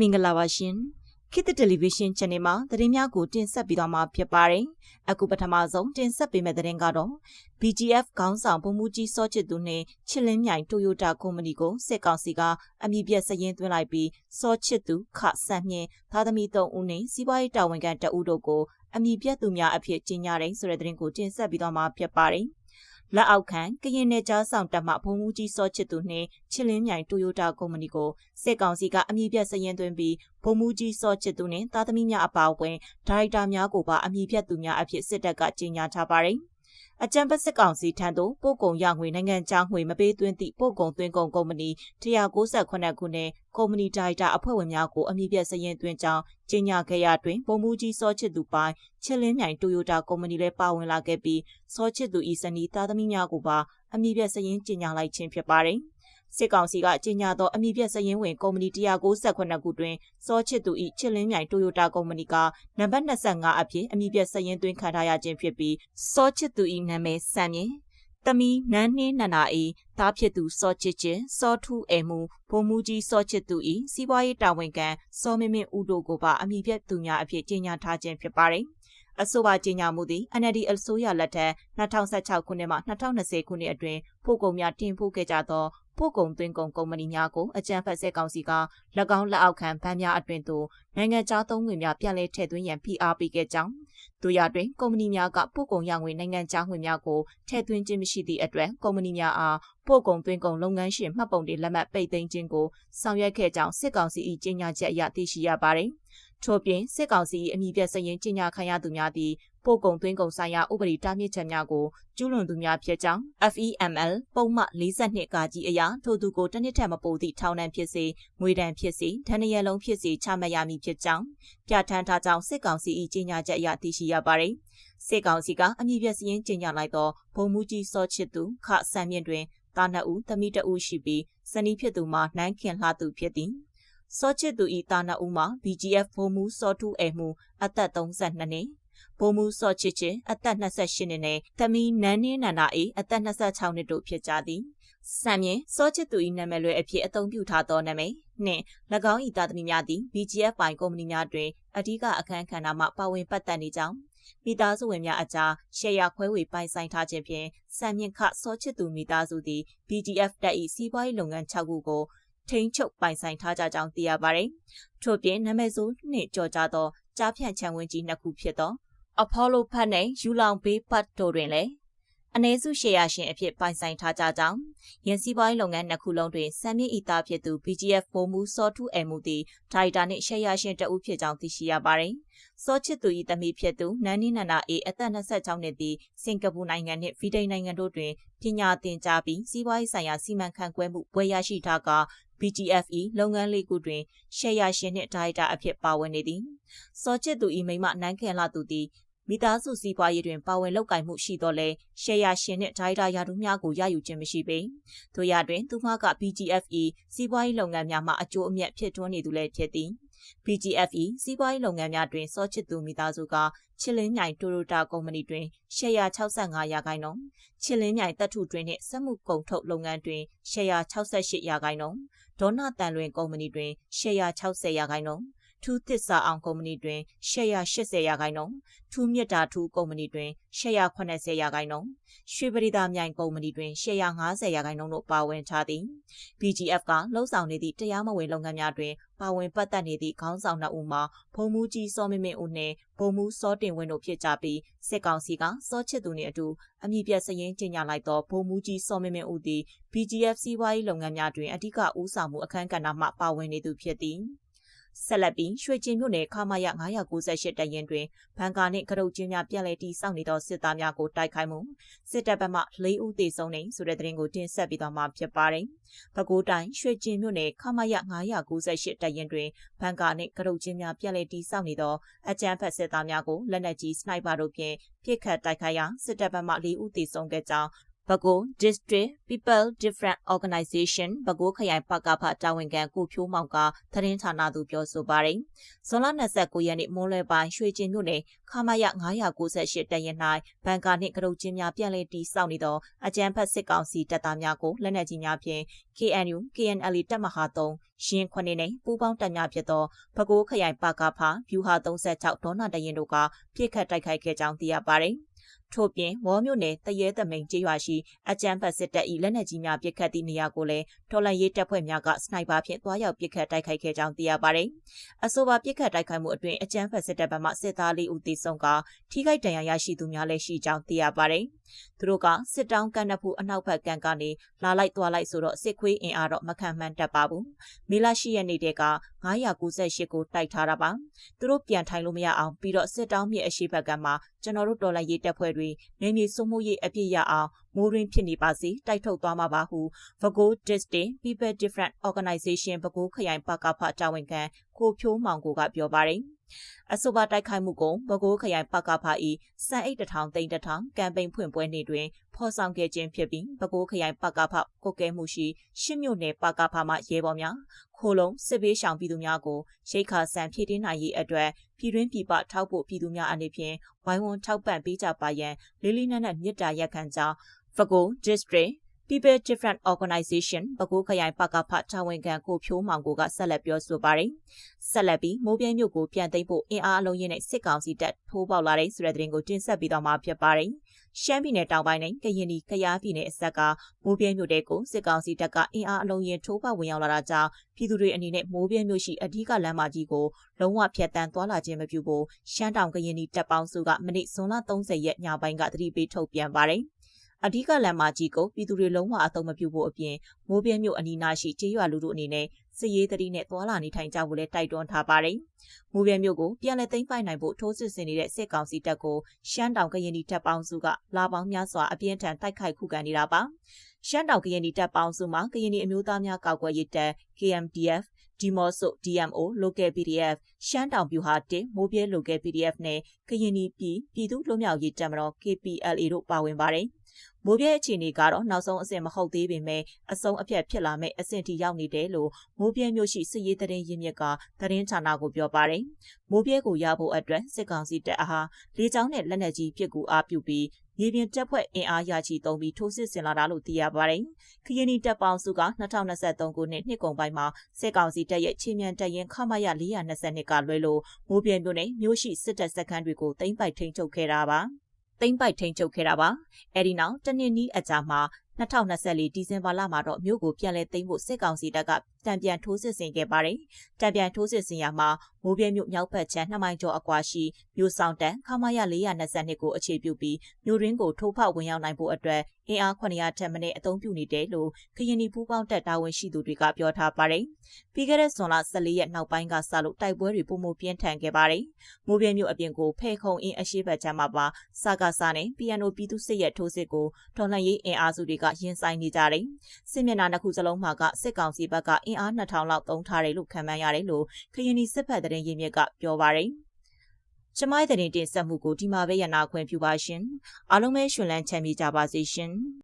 မင်္ဂလာပါရှင်ခေတ်သစ်တယ်လီဗီရှင်း channel မှာသတင်းများကိုတင်ဆက်ပေးသွားမှာဖြစ်ပါတယ်အခုပထမဆုံးတင်ဆက်ပေးမယ့်သတင်းကတော့ BGF ခေါင်းဆောင်ပုံမှုကြီးစောချစ်သူနဲ့ချစ်လင်းမြိုင်တိုယိုတာကုမ္ပဏီကိုစစ်ကောင်စီကအမည်ပြစရင်သွင်းလိုက်ပြီးစောချစ်သူခဆန့်မြင့်သားသမီး၃ဦးနဲ့စီးပွားရေးတာဝန်ခံတအုပ်တို့ကိုအမည်ပြသူများအဖြစ်ကြီးညာတယ်ဆိုတဲ့သတင်းကိုတင်ဆက်ပေးသွားမှာဖြစ်ပါတယ် လက်အောက်ခံကရင်နယ်ကြားဆောင်တပ်မှဘုံမူကြီးစောချစ်သူနှင့်ချစ်လင်းမြိုင်တိုယိုတာကုမ္ပဏီကိုစစ်ကောင်စီကအမည်ပြစရင်သွင်းပြီးဘုံမူကြီးစောချစ်သူနှင့်သားသမီးများအပါအဝင်ဒါရိုက်တာများကိုပါအမည်ပြသူများအဖြစ်စစ်တပ်ကကြေညာထားပါတယ်။ အကြံပတ်စစ်ကောင်စီထံသို့ပို့ကုန်ရငွေနိုင်ငံခြားငွေမပေးသွင်းသည့်ပို့ကုန်သွင်းကုန်ကုမ္ပဏီ198ခုနှစ်ကုမ္ပဏီဒါရိုက်တာအဖွဲ့ဝင်များကိုအမည်ပြစရင်သွင်းကြောင်းကြေညာခဲ့ရတွင်ပုံမှုကြီးစောချစ်သူပိုင်းချစ်လင်းမြိုင်တိုယိုတာကုမ္ပဏီလည်းပါဝင်လာခဲ့ပြီးစောချစ်သူဤစနီသားသမီးများကိုပါအမည်ပြစရင်ကြေညာလိုက်ခြင်းဖြစ်ပါတယ်။ စစ်ကောင်စီကကြေညာသောအမည်ပြစရင်ဝင်ကုမ္ပဏီ198ခုတွင်စောချစ်သူ၏ချစ်လင်းမြိုင်တိုယိုတာကုမ္ပဏီကနံပါတ်25အဖြစ်အမည်ပြစရင်သွင်းခံထားရခြင်းဖြစ်ပြီးစောချစ်သူ၏နာမည်စံမြင့်တမီနန်းနှင်းနန္နာအေးသားဖြစ်သူစောချစ်ချင်းစောထူးအေမှုဘုံမူကြီးစောချစ်သူ၏စီးပွားရေးတာဝန်ခံစောမင်းမင်းဦးတို့ကိုပါအမည်ပြသူများအဖြစ်ကြေညာထားခြင်းဖြစ်ပါတယ်အဆိုပါကြေညာမှုသည် NLD အစိုးရလက်ထက်2016ခုနှစ်မှ2020ခုနှစ်အတွင်းပို့ကုန်များတင်ပို့ခဲ့ကြသော ပို့ကုန်သွင်းကုန်ကုမ္ပဏီများကိုအကြံဖက်ဆဲကောင်စီက၎င်းလက်အောက်ခံဗန်းများအတွင်သို့နိုင်ငံခြားသုံးငွေများပြန်လည်ထည့်သွင်းရန်ဖိအားပေးခဲ့ကြောင်းတို့ရတွင်ကုမ္ပဏီများကပို့ကုန်ရငွေနိုင်ငံခြားငွေများကိုထည့်သွင်းခြင်းမရှိသည့်အတွက်ကုမ္ပဏီများအားပို့ကုန်သွင်းကုန်လုပ်ငန်းရှင်မှတ်ပုံတင်လက်မှတ်ပိတ်သိမ်းခြင်းကိုဆောင်ရွက်ခဲ့ကြောင်းစစ်ကောင်စီ၏ကြေညာချက်အရသိရှိရပါသည်ထို့ပြင်စစ်ကောင်စီ၏အမည်ပြစရင်ကြေညာခံရသူများသည် ပို့ကုန်သွင်းကုန်ဆိုင်ရာဥပဒေတားမြစ်ချက်များကိုကျူးလွန်သူများဖြစ်ကြောင်း FEML ပုံမှန်42ကာကြီးအရာထို့သူကိုတစ်နှစ်ထက်မပိုသည့်ထောင်ဒဏ်ဖြစ်စေငွေဒဏ်ဖြစ်စေဒဏ်ရည်လုံးဖြစ်စေချမှတ်ရမည်ဖြစ်ကြောင်းပြဋ္ဌာန်းထားကြောင်းစစ်ကောင်စီ၏ကြေညာချက်အရသိရှိရပါသည်စစ်ကောင်စီကအမည်ပြစရင်ကြေညာလိုက်သောဘုံမူကြီးစောချစ်သူခဆန်မြင့်တွင်သားနှစ်ဦးသမီးတစ်ဦးရှိပြီးစနီးဖြစ်သူမှာနှမ်းခင်လှသူဖြစ်သည်စောချစ်သူဤတာနအူမှာ BGF ဘုံမူစောထူးအဲမှုအသက်32နှစ် ဘုံမူစောချစ်ချင်းအသက်28နှစ်နဲ့သမီးနန်းနင်းနန္ဒအေးအသက်26နှစ်တို့ဖြစ်ကြသည်စံမြင့်စောချစ်သူ၏နာမည်လွယ်အဖြစ်အသုံးပြုထားသောနာမည်နှင့်၎င်း၏သားသမီးများသည် BGF ပိုင်ကုမ္ပဏီများတွင်အ धिक အခမ်းခဏမှပါဝင်ပတ်သက်နေကြောင်းမိသားစုဝင်များအကြားရှယ်ယာခွဲဝေပိုင်ဆိုင်ထားခြင်းဖြင့်စံမြင့်ခစောချစ်သူမိသားစုသည် BGF တပ်၏စီးပွားရေးလုပ်ငန်း6ခုကိုထိန်းချုပ်ပိုင်ဆိုင်ထားကြကြောင်းသိရပါတယ်။ထို့ပြင်နာမည်ဆိုးနှင့်ကြော်ကြသောကြားဖြန့်ချန်ဝင်းကြီးနှစ်ခုဖြစ်သော အဖော်လိုဖတ်နဲ့ယူလောင်ဘေးပတ်တို့တွင်လည်းအ ਨੇ စုရှယ်ယာရှင်အဖြစ်ပိုင်ဆိုင်ထားကြကြောင်းရင်းစည်းပိုင်းလုပ်ငန်းနှစ်ခုလုံးတွင်စံမြင့်ဤသားဖြစ်သူ BGF ဘုံမူစောထူးအမှုသည်ဒါရိုက်တာနှင့်ရှယ်ယာရှင်တဦးဖြစ်ကြောင်းသိရှိရပါသည်။စောချစ်သူ၏သမီးဖြစ်သူနန်းနီနန္ဒာအေအသက်26နှစ်သည်စင်ကာပူနိုင်ငံနှင့်ဗီဒိန်နိုင်ငံတို့တွင်ပညာသင်ကြားပြီးစီးပွားရေးဆိုင်ရာစီမံခန့်ခွဲမှုဘွဲရရှိထားက BGFE လုပ်ငန်းလေးခုတွင်ရှယ်ယာရှင်နှင့်ဒါရိုက်တာအဖြစ်ပါဝင်နေသည်။စောချစ်သူ၏မိမနန်းခင်လာသူသည် မိသားစုစီးပွားရေးတွင်ပါဝင်လုပ်ကိုင်မှုရှိတော့လဲရှယ်ယာရှင်နှင့်ဒါရိုက်တာယာတူများကိုရယူခြင်းမရှိပေ။ထို့ရတွင်သူမက BGFE စီးပွားရေးလုပ်ငန်းများမှအကျိုးအမြတ်ဖြစ်ထွန်းနေသူလည်းဖြစ်သည်။ BGFE စီးပွားရေးလုပ်ငန်းများတွင်စောချစ်သူမိသားစုကချစ်လင်းမြိုင်တိုရိုတာကုမ္ပဏီတွင်ရှယ်ယာ65ရာခိုင်နှုန်းချစ်လင်းမြိုင်တပ်ထုတွင်နှင့်စက်မှုကုန်ထုတ်လုပ်ငန်းတွင်ရှယ်ယာ68ရာခိုင်နှုန်းဒေါနာတန်လွင်ကုမ္ပဏီတွင်ရှယ်ယာ60ရာခိုင်နှုန်း ထူးသစ္စာအောင်ကုမ္ပဏီတွင်ရှယ်ယာ80ရာခိုင်နှုန်းထူးမြတ်တာထူးကုမ္ပဏီတွင်ရှယ်ယာ80ရာခိုင်နှုန်းရွှေပရိသာမြိုင်ကုမ္ပဏီတွင်ရှယ်ယာ90ရာခိုင်နှုန်းတို့ပါဝင်ထားသည် BGF ကလှုပ်ဆောင်နေသည့်တရားမဝင်လုပ်ငန်းများတွင်ပါဝင်ပတ်သက်နေသည့်ခေါင်းဆောင်နှစ်ဦးမှာဘုံမူကြီးစောမင်းမင်းဦးနှင့်ဘုံမူစောတင်ဝင်းတို့ဖြစ်ကြပြီးစစ်ကောင်စီကစောချစ်သူနှင့်အတူအမည်ပြစရင်ကျင်းညာလိုက်သောဘုံမူကြီးစောမင်းမင်းဦးသည် BGF စီးပွားရေးလုပ်ငန်းများတွင်အဓိကဦးဆောင်မှုအခမ်းကဏ္ဍမှပါဝင်နေသူဖြစ်သည် ဆက်လက်ပြီးရွှေကျင်မြို့နယ်ခမာရ998တရင်တွင်ဘန်ကာနှင့်ကရုတ်ချင်းများပြန်လည်တည်ဆောက်နေသောစစ်သားများကိုတိုက်ခိုက်မှုစစ်တပ်ဘက်မှ၄ဦးသေဆုံးနေဆိုတဲ့သတင်းကိုတင်ဆက်ပေးသွားမှာဖြစ်ပါတယ်။ပဲခူးတိုင်းရွှေကျင်မြို့နယ်ခမာရ998တရင်တွင်ဘန်ကာနှင့်ကရုတ်ချင်းများပြန်လည်တည်ဆောက်နေသောအကြမ်းဖက်စစ်သားများကိုလက်နက်ကြီးစနိုက်ပါတို့ဖြင့်ပစ်ခတ်တိုက်ခိုက်ရာစစ်တပ်ဘက်မှ၄ဦးသေဆုံးခဲ့ကြောင်း ပဲခူး District People Different Organization ပဲခူးခရိုင်ပကဖတာဝန်ခံကိုဖြိုးမောင်ကသတင်းဌာနသို့ပြောဆိုပါတယ်။ဇွန်လ29ရက်နေ့မွန်းလွဲပိုင်းရွှေကျင်မြို့နယ်ခမာယ998တပ်ရင်၌ဘန်ကာနှင့်ကရုတ်ချင်းများပြန်လည်တီစောက်နေသောအကြမ်းဖက်စစ်ကောင်စီတပ်သားများကိုလက်နက်ကြီးများဖြင့် KNU KNL တပ်မဟာ3ရှင်းခွနေနှင့်ပူးပေါင်းတပ်များဖြစ်သောပဲခူးခရိုင်ပကဖဗျူဟာ36ဒေါနာတရင်တို့ကပြစ်ခတ်တိုက်ခိုက်ခဲ့ကြောင်းသိရပါတယ်။ ထို့ပြင်ဝေါ်မြို့နယ်တရဲသမိန်ကျေးရွာရှိအကြမ်းဖက်စစ်တပ်၏လက်နက်ကြီးများပစ်ခတ်သည့်နေရာကိုလည်းတော်လှန်ရေးတပ်ဖွဲ့များကစနိုက်ပါဖြင့်တွားရောက်ပစ်ခတ်တိုက်ခိုက်ခဲ့ကြောင်းသိရပါတယ်။အဆိုပါပစ်ခတ်တိုက်ခိုက်မှုအတွင်းအကြမ်းဖက်စစ်တပ်ဘက်မှစစ်သားလေးဦးသေဆုံးကထိခိုက်ဒဏ်ရာရရှိသူများလည်းရှိကြောင်းသိရပါတယ်။သူတို့ကစစ်တောင်းကန်နဖို့အနောက်ဘက်ကန်ကနေလာလိုက်သွားလိုက်ဆိုတော့စစ်ခွေးအင်အားတော့မခံမှန်းတတ်ပါဘူး။မေလ10ရက်နေ့တည်းက998ကိုတိုက်ထားတာပါ။သူတို့ပြန်ထိုင်လို့မရအောင်ပြီးတော့စစ်တောင်းမြစ်အရှိဘက်ကမှကျွန်တော်တို့တော်လှန်ရေးတပ်ဖွဲ့တွေနေမြေစုမှုရေးအပြည့်ရအောင်မိုးရင်းဖြစ်နေပါစေတိုက်ထုတ်သွားမှာပါဟု Vago Distinct People Different Organization ဘကိုးခရိုင်ပကဖတာဝန်ခံကိုဖြိုးမောင်ကိုကပြောပါတယ်။အဆိုပါတိုက်ခိုက်မှုကိုဘကိုးခရိုင်ပကဖာဤစံအိတ်တထောင်သိန်းတထောင်ကမ်ပိန်းဖွင့်ပွဲနေ့တွင်ဖော်ဆောင်ခဲ့ခြင်းဖြစ်ပြီးဘကိုးခရိုင်ပကဖကုတ်ကဲမှုရှိရှစ်မြို့နယ်ပကဖမှရဲဘော်များခိုလုံးစစ်ပေးရှောင်ပြည်သူများကိုရိတ်ခါဆန်ဖြည့်တင်းနိုင်ရေးအတွက်ပြည်တွင်းပြည်ပထောက်ဖို့ပြည်သူများအနေဖြင့်ဝိုင်းဝန်းထောက်ပံ့ပေးကြပါရန်လေးလေးနက်နက်မြစ်တာရက်ခံကြောင်း Vago District People Different Organization ပဲခူးခရိုင်ပကဖတာဝန်ခံကိုဖြိုးမောင်ကိုကဆက်လက်ပြောဆိုပါတယ်။ဆက်လက်ပြီးမိုးပြဲမြို့ကိုပြန်သိမ်းဖို့အင်အားအလုံးရင်းနဲ့စစ်ကောင်စီတပ်ထိုးပေါက်လာတဲ့ဆိုတဲ့သတင်းကိုတင်ဆက်ပြီးတော့မှာဖြစ်ပါတယ်။ရှမ်းပြည်နယ်တောင်ပိုင်းနဲ့ကရင်ပြည်ကယားပြည်နယ်အစက်ကမိုးပြဲမြို့တဲကိုစစ်ကောင်စီတပ်ကအင်အားအလုံးရင်းထိုးပေါက်ဝင်ရောက်လာတာကြောင့်ပြည်သူတွေအနေနဲ့မိုးပြဲမြို့ရှိအဓိကလမ်းမကြီးကိုလုံးဝဖျက်ဆီးသွားလာခြင်းမပြုဖို့ရှမ်းတောင်ကရင်ပြည်တပ်ပေါင်းစုကမိနစ်ဇွန်လ30ရက်ညပိုင်းကသတိပေးထုတ်ပြန်ပါတယ်။ အဓိကလမ်းမကြီးကိုပြည်သူတွေလုံးဝအသုံးမပြုဖို့အပြင်မိုးပြဲမြို့အနီးနားရှိကျေးရွာလူထုအနေနဲ့စစ်ရေးတတိနဲ့သွာလာနေထိုင်ကြဖို့လည်းတိုက်တွန်းထားပါတယ်။မိုးပြဲမြို့ကိုပြန်လည်သိမ်းပိုက်နိုင်ဖို့ထိုးစစ်ဆင်နေတဲ့စစ်ကောင်စီတပ်ကိုရှမ်းတောင်ကရင်ပြည်တပ်ပေါင်းစုကလာပေါင်းများစွာအပြင်းထန်တိုက်ခိုက်ခုခံနေတာပါ။ရှမ်းတောင်ကရင်ပြည်တပ်ပေါင်းစုမှာကရင်ပြည်အမျိုးသားများကာကွယ်ရေးတပ် KMDF ဒီမော့ဆို DMO Local PDF ရှမ်းတောင်ပြူဟာတင်မိုးပြဲ Local PDF နဲ့ကရင်ပြည်ပြည်သူ့လွတ်မြောက်ရေးတပ်မတော် KPLA တို့ပါဝင်ပါတယ်။ မိုးပြဲအခြေအနေကတော့နောက်ဆုံးအဆင့်မဟုတ်သေးပေမဲ့အဆုံးအဖြတ်ဖြစ်လာမဲ့အဆင့်ထိရောက်နေတယ်လို့မိုးပြဲမြို့ရှိစစ်ရေးတရင်ရင်းမြစ်ကသတင်းဌာနကိုပြောပါတယ်။မိုးပြဲကိုရဖို့အတွက်စစ်ကောင်စီတပ်အားလေကြောင်းနဲ့လက်နက်ကြီးပစ်ကူအားပြုပြီးမြေပြင်တပ်ဖွဲ့အင်အားရချီသုံးပြီးထိုးစစ်ဆင်လာတာလို့သိရပါတယ်။ခရီးနီတပ်ပေါင်းစုက2023ခုနှစ်နှစ်ကုန်ပိုင်းမှာစစ်ကောင်စီတပ်ရဲ့ချင်းမြန်တပ်ရင်းခမရ422ကလွဲလို့မိုးပြဲမြို့နယ်မြို့ရှိစစ်တပ်စခန်းတွေကိုသိမ်းပိုက်ထိန်းချုပ်ခဲ့တာပါ။ သိမ့်ပိုက်ထိန်ချုပ်ခဲ့တာပါ။အဲဒီနောက်တနင်္နီးအကြာမှာ 2024ဒီဇင်ဘာလမှာတော့မြို့ကိုပြန်လည်သိမ်းဖို့စစ်ကောင်စီတပ်ကတံပြန်ထိုးစစ်ဆင်ခဲ့ပါတယ်။တံပြန်ထိုးစစ်ဆင်ရမှာမိုးပြဲမြို့မြောက်ဘက်ခြမ်းနှစ်မိုင်ကျော်အကွာရှိမြို့ဆောင်တန်ခမာရ422ကိုအခြေပြုပြီးမြို့ရင်းကိုထိုးဖောက်ဝင်ရောက်နိုင်ဖို့အတွက်အင်အား900ထက်မနည်းအသုံးပြုနေတယ်လို့ခရင်နီပူးပေါင်းတပ်တာဝန်ရှိသူတွေကပြောထားပါတယ်။ပြီးခဲ့တဲ့ဇွန်လ14ရက်နောက်ပိုင်းကစလို့တိုက်ပွဲတွေပုံမပြင်းထန်ခဲ့ပါတယ်။မိုးပြဲမြို့အပြင်ကိုဖဲခုံအင်းအရှိဘက်ခြမ်းမှာပါစကားစားနဲ့ PNO ပြည်သူစစ်ရဲ့ထိုးစစ်ကိုထော်လှန်ရေးအင်အားစုတွေကရင်ဆိုင်နေကြတယ်။စစ်မျက်နှာနှစ်ခုစလုံးမှာကစစ်ကောင်စီဘက်ကအင်အား2000လောက်သုံးထားတယ်လို့ခန့်မှန်းရတယ်လို့ခရင်နီစစ်ဖက်တဲ့ရင်းမြစ်ကပြောပါတယ်။ကျမိုင်းတဲ့တင်ဆက်မှုကိုဒီမှာပဲရနာခွင့်ပြုပါရှင်။အားလုံးပဲရှင်လန်းချမ်းမြေကြပါစေရှင်။